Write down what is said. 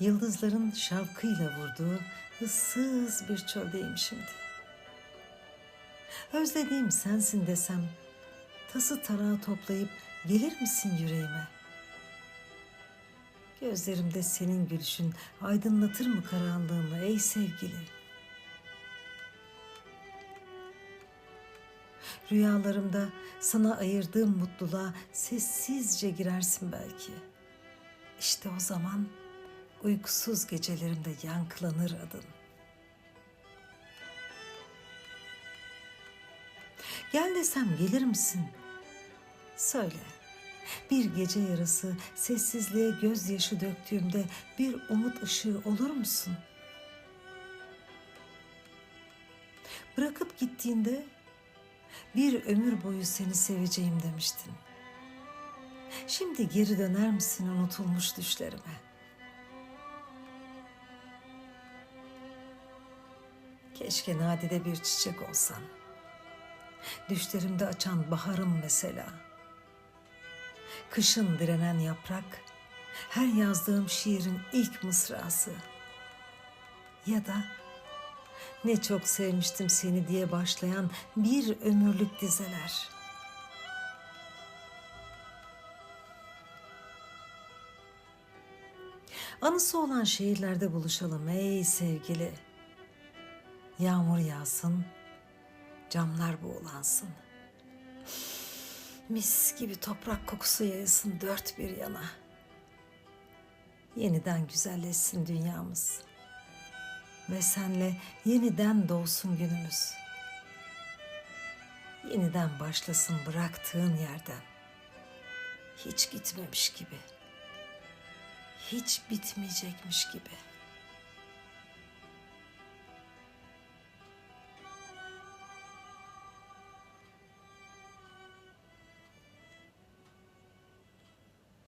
yıldızların şavkıyla vurduğu ıssız bir çöldeyim şimdi. Özlediğim sensin desem, tası tarağı toplayıp gelir misin yüreğime? Gözlerimde senin gülüşün aydınlatır mı karanlığımı ey sevgili? Rüyalarımda sana ayırdığım mutluluğa sessizce girersin belki. İşte o zaman uykusuz gecelerimde yankılanır adın. Gel desem gelir misin? Söyle. Bir gece yarısı sessizliğe gözyaşı döktüğümde bir umut ışığı olur musun? Bırakıp gittiğinde bir ömür boyu seni seveceğim demiştin. Şimdi geri döner misin unutulmuş düşlerime? Keşke nadide bir çiçek olsan. Düşlerimde açan baharım mesela. Kışın direnen yaprak, her yazdığım şiirin ilk mısrası. Ya da ne çok sevmiştim seni diye başlayan bir ömürlük dizeler. Anısı olan şehirlerde buluşalım ey sevgili. Yağmur yağsın, camlar buğulansın. Mis gibi toprak kokusu yayılsın dört bir yana. Yeniden güzelleşsin dünyamız. Ve senle yeniden doğsun günümüz. Yeniden başlasın bıraktığın yerden. Hiç gitmemiş gibi. Hiç bitmeyecekmiş gibi.